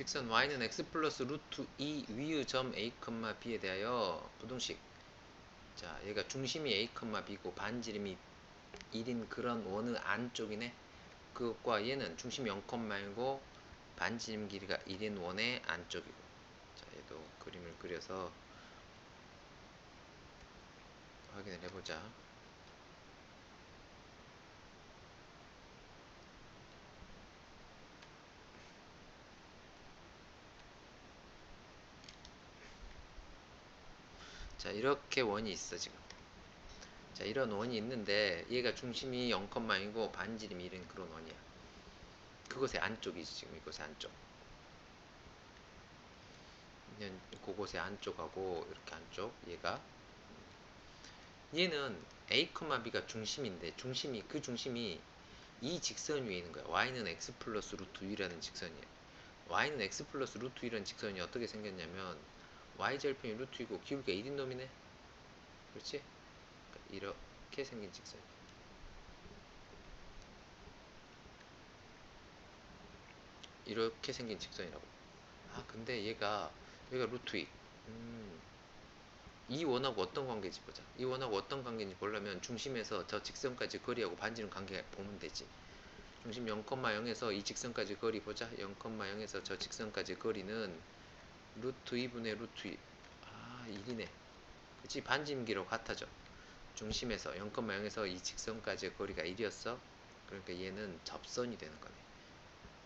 직선 y는 x 플러스 루트 2 위의 점 a, b에 대하여 부등식. 자 얘가 중심이 a, b고 반지름이 1인 그런 원의 안쪽이네. 그것과 얘는 중심 0,이고 반지름 길이가 1인 원의 안쪽이고. 자 얘도 그림을 그려서 확인을 해보자 자 이렇게 원이 있어 지금. 자 이런 원이 있는데 얘가 중심이 0,이고 반지름이 1인 그런 원이야. 그것의 안쪽이지 지금 이것의 안쪽. 그곳의 안쪽하고 이렇게 안쪽 얘가. 얘는 a, b가 중심인데 중심이 그 중심이 이 직선 위에 있는 거야. Y는 x 플러스 루트 2라는 직선이야. Y는 x 플러스 루트 2라는 직선이 어떻게 생겼냐면 y절편이 루트 2고 기울기가 1인 놈이네. 그렇지? 이렇게 생긴 직선 이렇게 생긴 직선이라고. 아 근데 얘가 얘가 루트 2 음, 이 원하고 어떤 관계인지 보자. 이 원하고 어떤 관계인지 보려면 중심에서 저 직선까지 거리하고 반지름 관계 보면 되지. 중심 0,0에서 이 직선까지 거리 보자. 0,0에서 저 직선까지 거리는 루트 2분의 루트 2. 아, 1이네. 그치? 반지름 길이로 같아져. 중심에서 0,0에서 이 직선까지의 거리가 1이었어. 그러니까 얘는 접선이 되는 거네.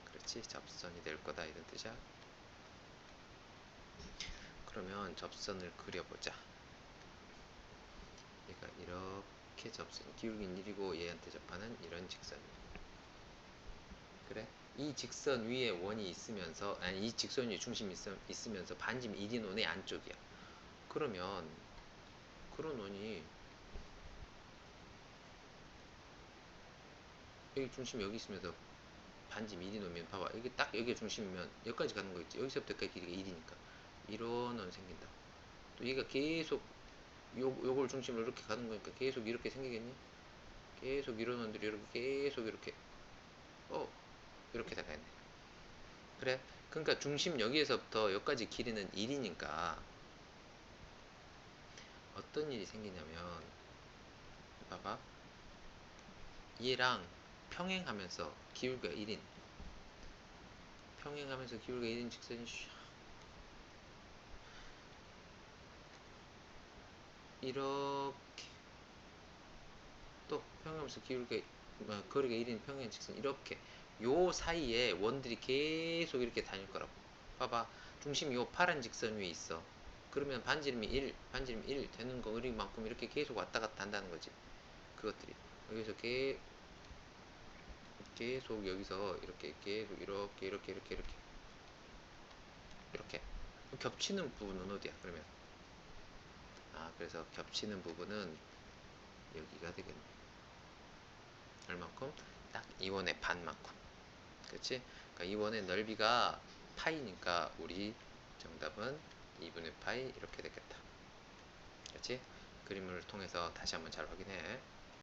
그렇지? 접선이 될 거다. 이런 뜻이야. 그러면 접선을 그려보자. 얘가 이렇게 접선, 기울기는 1이고 얘한테 접하는 이런. 그래? 이 직선 위에 원이 있으면서 아니 이 직선 위에 중심이 있으, 있으 면서 반지름 1인 원의 안쪽이야. 그러면 그런 원이 여기 중심 여기 있으면서 반지름 1인 원이면 봐봐 여기 딱 여기가 중심이면 여기까지 가는 거 있지 여기서부터 여기까지 길이가 1이니까 이런 원 생긴다. 또 얘가 계속 요, 요걸 중심으로 이렇게 가는 거니까 계속 이렇게 생기겠니? 계속 이런 원들이 이렇게 계속 이렇게 어 이렇게 돼. 그래? 그러니까 중심 여기에서부터 여기까지 길이는 1이니까 어떤 일이 생기냐면 봐봐. 얘랑 평행하면서 기울기가 1인. 평행하면서 기울기가 1인 직선이 슉 이렇게. 또 평행하면서 기울기가 뭐, 거리가 1인 평행 직선 이렇게 요 사이에 원들이 계속 이렇게 다닐 거라고. 봐봐. 중심이 요 파란 직선 위에 있어. 그러면 반지름이 1, 반지름 1 되는 거리만큼 이렇게 계속 왔다 갔다 한다는 거지. 그것들이. 여기서 계, 계속 여기서 이렇게 계속 이렇게 이렇게 이렇게 이렇게 이렇게 겹치는 부분은 어디야 그러면 아 그래서 겹치는 부분은 여기가 되겠네 얼만큼 딱 이원의 반만큼 그렇지? 그러니까 이 원의 넓이가 파이니까 우리 정답은 2분의 파이 이렇게 되겠다. 그렇지? 그림을 통해서 다시 한번 잘 확인해.